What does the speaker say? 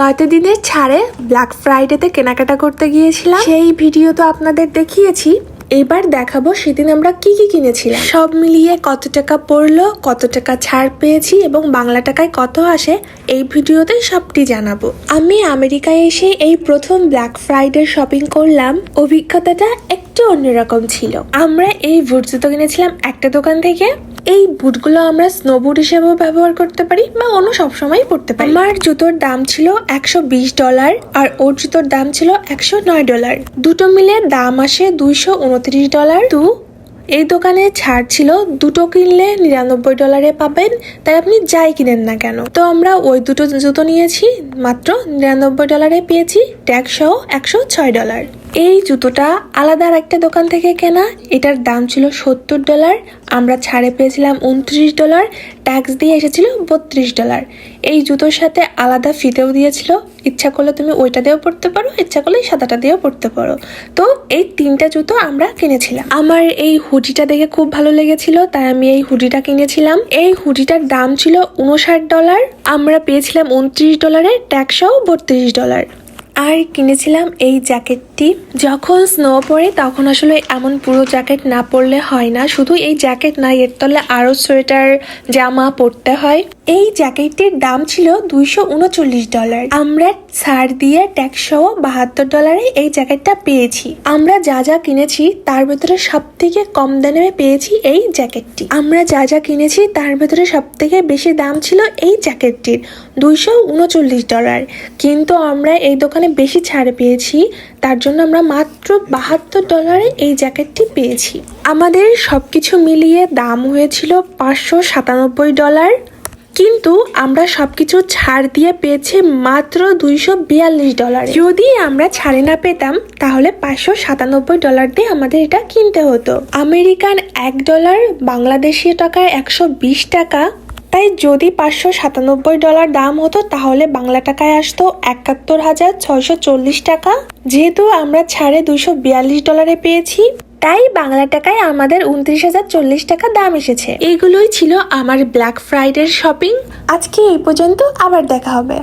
গত দিনের ছাড়ে ব্ল্যাক ফ্রাইডেতে কেনাকাটা করতে গিয়েছিলাম। সেই ভিডিও তো আপনাদের দেখিয়েছি। এবার দেখাবো সেদিন আমরা কি কি কিনেছিলাম। সব মিলিয়ে কত টাকা পড়ল, কত টাকা ছাড় পেয়েছি এবং বাংলা টাকায় কত আসে, এই ভিডিওতে সবটি জানাব। আমি আমেরিকায় এসে এই প্রথম ব্ল্যাক ফ্রাইডে শপিং করলাম। অভিজ্ঞতাটা একটু অন্যরকম ছিল। আমরা এই বুট জুতো কিনেছিলাম একটা দোকান থেকে। এই বুটগুলো আমরা স্নো বুট হিসেবেও ব্যবহার করতে পারি বা অন্য সবসময় পড়তে পারি। আমার জুতোর দাম ছিল একশো বিশ ডলার আর ওর জুতোর দাম ছিল একশো নয় ডলার। দুটো মিলে দাম আসে দুইশো উনত্রিশ ডলার। তো এই দোকানে ছাড় ছিল, দুটো কিনলে নিরানব্বই ডলারে পাবেন, তাই আপনি যাই কিনেন না কেন। তো আমরা ওই দুটো জুতো নিয়েছি, মাত্র নিরানব্বই ডলারে পেয়েছি, ট্যাগ সহ একশো ছয় ডলার। এই জুতোটা আলাদা আর একটা দোকান থেকে কেনা। এটার দাম ছিল সত্তর ডলার। আমরা ছাড়ে পেয়েছিলাম উনত্রিশ ডলার। ট্যাক্স দিয়ে এসেছিল বত্রিশ ডলার। এই জুতোর সাথে আলাদা ফিতেও দিয়েছিল। ইচ্ছা করলে তুমি ওইটা দিয়েও পড়তে পারো, ইচ্ছা করলে সাদাটা দিয়েও পড়তে পারো। তো এই তিনটা জুতো আমরা কিনেছিলাম। আমার এই হুডিটা দেখে খুব ভালো লেগেছিল, তাই আমি এই হুডিটা কিনেছিলাম। এই হুডিটার দাম ছিল উনষাট ডলার। আমরা পেয়েছিলাম উনত্রিশ ডলারে ট্যাক্সও বত্রিশ ডলার। আর কিনেছিলাম এই জ্যাকেটটি যখন স্নো পড়ে, তখন আসলে এমন পুরো জ্যাকেট না পরলে হয় না। শুধু এই জ্যাকেট না, এর তলে আরও সোয়েটার জামা পরতে হয়। এই জ্যাকেটটির দাম ছিল দুইশো উনচল্লিশ ডলার আমরা ছাড় দিয়ে ট্যাক্স বাহাত্তর ডলারে এই জ্যাকেটটা পেয়েছি। আমরা যা যা কিনেছি, তার ভেতরে সব থেকে কম দামে পেয়েছি এই জ্যাকেটটি আমরা যা যা কিনেছি, তার ভেতরে সব থেকে বেশি দাম ছিল এই জ্যাকেটটির দুইশো উনচল্লিশ ডলার কিন্তু আমরা এই দোকানে বেশি ছাড় পেয়েছি, তার জন্য আমরা মাত্র বাহাত্তর ডলারে এই জ্যাকেটটি পেয়েছি। আমাদের সব কিছু মিলিয়ে দাম হয়েছিল পাঁচশো সাতানব্বই ডলার। কিন্তু আমরা সবকিছু ছাড় দিয়ে পেয়েছি মাত্র দুইশো বিয়াল্লিশ ডলার। যদি আমরা ছাড়ে না পেতাম, তাহলে পাঁচশো সাতানব্বই ডলার দিয়ে আমাদের এটা কিনতে হতো। আমেরিকান এক ডলার, বাংলাদেশি টাকায় একশো বিশ টাকা তাই যদি পাঁচশো সাতানব্বই ডলার দাম হতো, তাহলে বাংলা টাকায় আসতো একাত্তর হাজার ছয়শো চল্লিশ টাকা। যেহেতু আমরা ছাড়ে দুশো বিয়াল্লিশ ডলারে পেয়েছি, তাই বাংলা টাকায় আমাদের উনত্রিশ হাজার চল্লিশ টাকা দাম এসেছে। এগুলোই ছিল আমার ব্ল্যাক ফ্রাইডের শপিং আজকে এই পর্যন্ত আবার দেখা হবে।